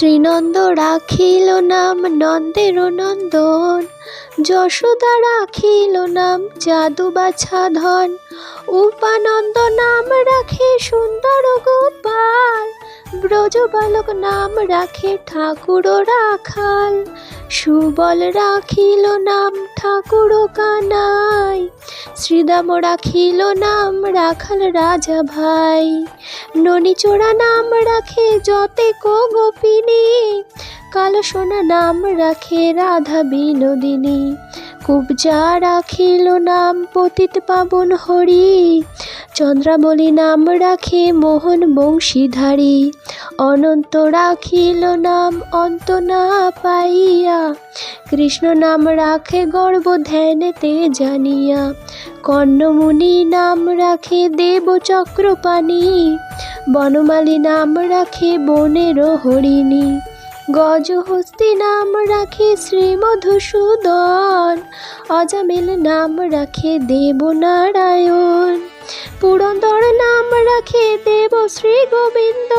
শ্রীনন্দ রাখিল নাম, নন্দের নন্দন। যশোদা রাখিল নাম, জাদু বাছা ধন। উপানন্দ নাম রাখে সুন্দর গোপাল। ব্রজ বালক নাম রাখে ঠাকুর রাখাল সুবল রাখিল নাম ঠাকুর কানাই। শ্রীদাম রাখিল নাম রাখাল রাজা ভাই। ননিচোরা নাম রাখে যতে কো গোপিনী। কালো সোনা নাম রাখে রাধা বিনোদিনী। কুবজা রাখিল নাম পতিত পাবন হরি। চন্দ্রাবলী নাম রাখে মোহন বংশীধারী। অনন্ত রাখিল নাম অন্ত না পাইয়া। কৃষ্ণ নাম রাখে গর্ব ধ্যানেতে জানিয়া। কর্ণমুনি নাম রাখে দেব চক্রপাণি বনমালী নাম রাখে বনের হরিণী গজহস্তি নাম রাখে শ্রী মধুসূদন অজামিল নাম রাখে দেবনারায়ণ। পুরন্দর নাম রাখে দেব শ্রী গোবিন্দ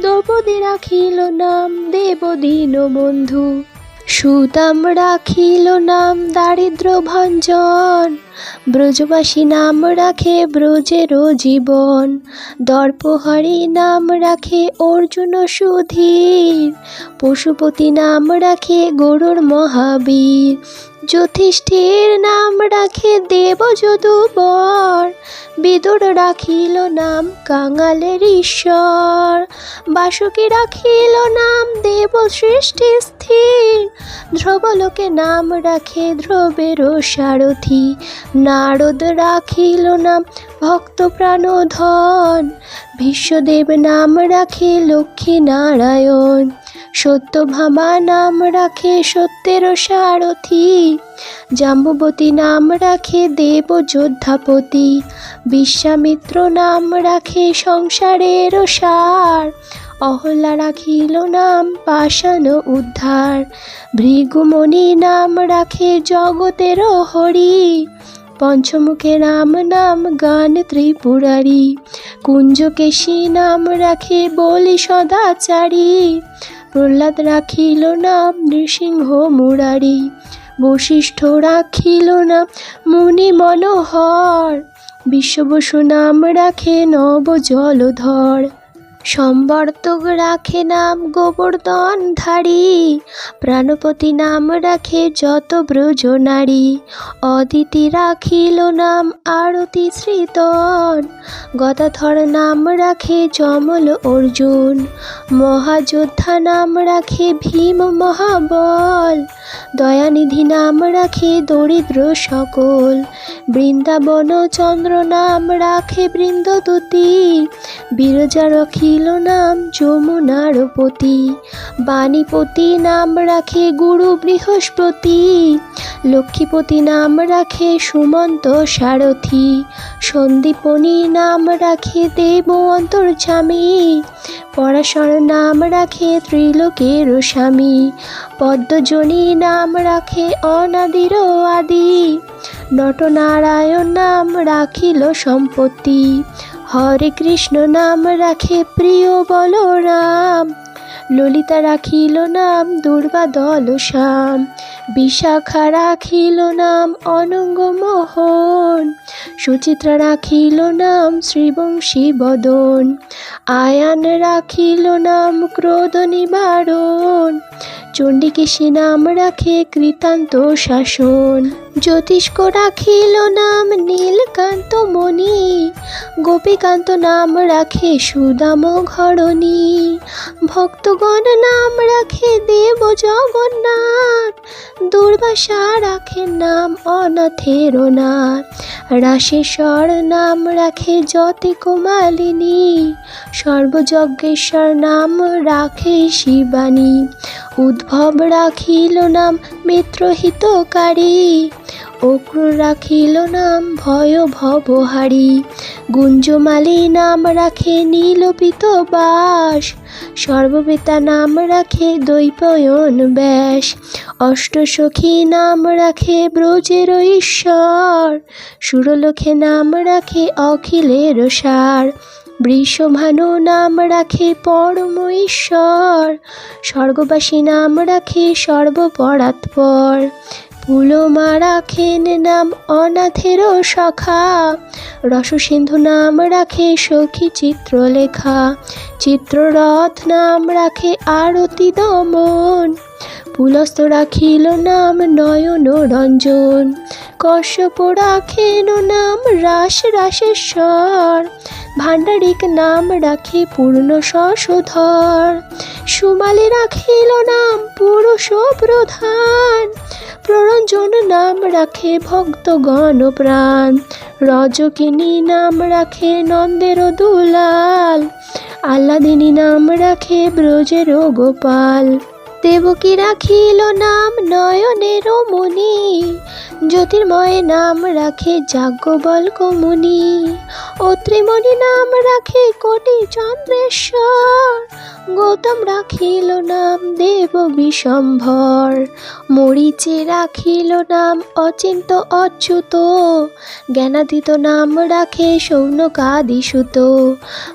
দ্রৌপদী রাখিল নাম দেব দীনবন্ধু সুদাম রাখিল নাম দারিদ্র ভঞ্জন, ব্রজবাসী নাম রাখে ব্রজেরও জীবন, দর্পহরি নাম রাখে অর্জুন সুধীর, পশুপতি নাম রাখে গরুর মহাবীর। যুধিষ্ঠির নাম রাখে দেব যদুবর। বিদুর রাখিল নাম কাঙালের ঈশ্বর। বাসুকি রাখিল নাম দেব সৃষ্টি স্থির। ধ্রুবলোকে নাম রাখে ধ্রুবেরও সারথি। নারদ রাখিল নাম ভক্ত প্রাণধন। বিশ্বদেব নাম রাখে লক্ষ্মী নারায়ণ। সত্যভামা নাম রাখে সত্যের সারথি। জাম্বুবতী নাম রাখে দেব যোদ্ধাপতি। বিশ্বামিত্র নাম রাখে সংসারের সার। অহল্লা রাখিল নাম পাষাণ উদ্ধার। ভৃগুমণি নাম রাখে জগতের হরি। পঞ্চমুখে রাম নাম গান ত্রিপুরারি। কুঞ্জকেশী নাম রাখে বলি সদাচারী। প্রহ্লাদ রাখিল নাম নৃসিংহ মুরারি, বশিষ্ঠ রাখিল না মুনি মনোহর। বিশ্ববসু নাম রাখে নব জলধর। সম্বর্তক রাখে নাম গোবর্ধন ধারী প্রাণপতি নাম রাখে যত ব্রজ নারী অদিতি রাখিল নাম আরতি শ্রীতন, গদাধর নাম রাখে যমল অর্জুন, মহাযোদ্ধা নাম রাখে ভীম মহাবল, দয়ানিধি নাম রাখে দরিদ্র সকল। বৃন্দাবন চন্দ্র নাম রাখে বৃন্দদূতি বিরজা রাখিল নাম যমুনার পতি। বাণীপতি নাম রাখে গুরু বৃহস্পতি। লক্ষ্মীপতি নাম রাখে সুমন্ত সারথি। সন্দীপনী নাম রাখে দেব অন্তর্যামী পরাশর নাম রাখে ত্রিলোকের স্বামী। পদ্মজনী নাম রাখে অনাদির আদি। নটনারায়ণ নাম রাখিল সম্পত্তি। হরে কৃষ্ণ নাম রাখে প্রিয় বলরাম। ললিতা রাখিল নাম দুর্বাদল শ্যাম। বিশাখা রাখিল নাম অনঙ্গ মোহন। সুচিত্রা রাখিল নাম শ্রীবংশী বদন। আয়ান রাখিল নাম ক্রোধ নিবারণ। চণ্ডিকেশী নাম রাখে কৃতান্ত শাসন। জ্যোতিষ্ক রাখিল নাম নীলকান্ত মণি। গোপীকান্ত নাম রাখে সুদাম ঘরণী। ভক্তগণ নাম রাখে দেব জগন্নাথ। দুর্বাসা রাখে নাম অনাথের নাথ। রাশেশ্বর নাম রাখে যতে কুমালিনী। সর্বযজ্ঞেশ্বর নাম রাখে শিবানী। উদ্ভব রাখিল নাম মিত্রহিতকারী অক্র রাখিল নাম ভয় ভবহারী গুঞ্জমালী নাম রাখে নীলপিত বাস, সর্ববেতা নাম রাখে দৈপয়ন ব্যাস, অষ্টসখী নাম রাখে ব্রজের ঈশ্বর সুরলোকে নাম রাখে অখিলের সার বৃষভানু নাম রাখে পরম ঈশ্বর স্বর্গবাসী নাম রাখে সর্বপরাৎপর পুলমা রাখেন নাম অনাথেরও সখা, রসসিন্ধু নাম রাখে সখী চিত্রলেখা, চিত্ররথ নাম রাখে আরতি দমন। পুলস্ত রাখিল নাম নয়ন রঞ্জন, কশ্যপ রাখেন নাম রাস রাসেশ্বর ভাণ্ডারিক নাম রাখে পূর্ণ শশধর সুমালি রাখিল নাম পুরুষ প্রধান। প্ররঞ্জন নাম রাখে ভক্তগণ প্রাণ। রজকিনী নাম রাখে নন্দের দুলাল। আল্লাদিনী নাম রাখে ব্রজের গোপাল। দেবকী রাখিল নাম নয়নের মণি জ্যোতির্ময় নাম রাখে যাজ্ঞবল কমুনি। অত্রিমণি নাম রাখে কোটি চন্দ্রেশ্বর গৌতম রাখিল নাম দেব বিশম্ভর। মরিচে রাখিল নাম অচিন্ত অচ্যুত। জ্ঞানাদিত নাম রাখে সৌনকাদিসুত।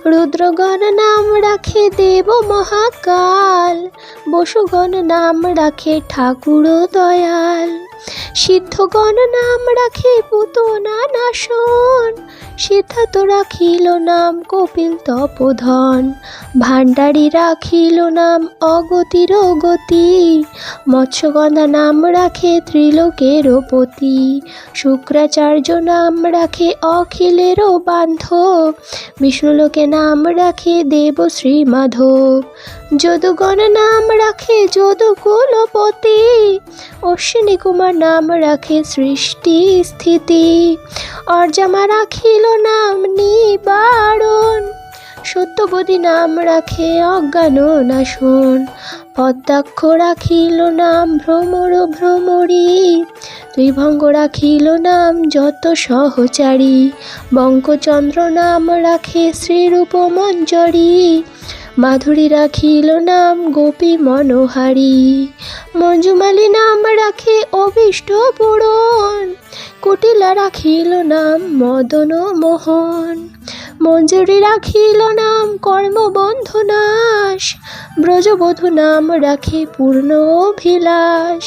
রুদ্রগণ নাম রাখে দেব মহাকাল। বসুগণ নাম রাখে ঠাকুর দয়াল। সিদ্ধগণ নাম রাখে পুতনা নাশন। সিদ্ধার্থ রাখিল নাম কপিল তপোধন। ভাণ্ডারী রাখিল নাম অগতির গতি। মৎস্যগন্ধা নাম রাখে ত্রিলোকের পতি। শুক্রাচার্য নাম রাখে অখিলেরও বান্ধব। বিষ্ণুলোকে নাম রাখে দেব শ্রী মাধব। যদুগণ নাম রাখে যদু কুলপতি। অশ্বিনী কুমার নাম রাখে সৃষ্টি স্থিতি। অর্জামা রাখিল নাম নিবারণ। সত্যবতী নাম রাখে অজ্ঞান নাশন। পদ্মাক্ষ রাখিল নাম ভ্রমর ভ্রমরী। ত্রিভঙ্গ রাখিল নাম যত সহচারী। বঙ্কচন্দ্র নাম রাখে শ্রীরূপ মঞ্জরী মাধুরী রাখিল নাম গোপী মনোহারী। মঞ্জুমালি নাম রাখে অভীষ্ট পূরণ। কুটিলা রাখিল নাম মদন মোহন। মঞ্জুরি রাখিল নাম কর্মবন্ধু নাশ। ব্রজবধূ নাম রাখে পূর্ণ অভিলাষ।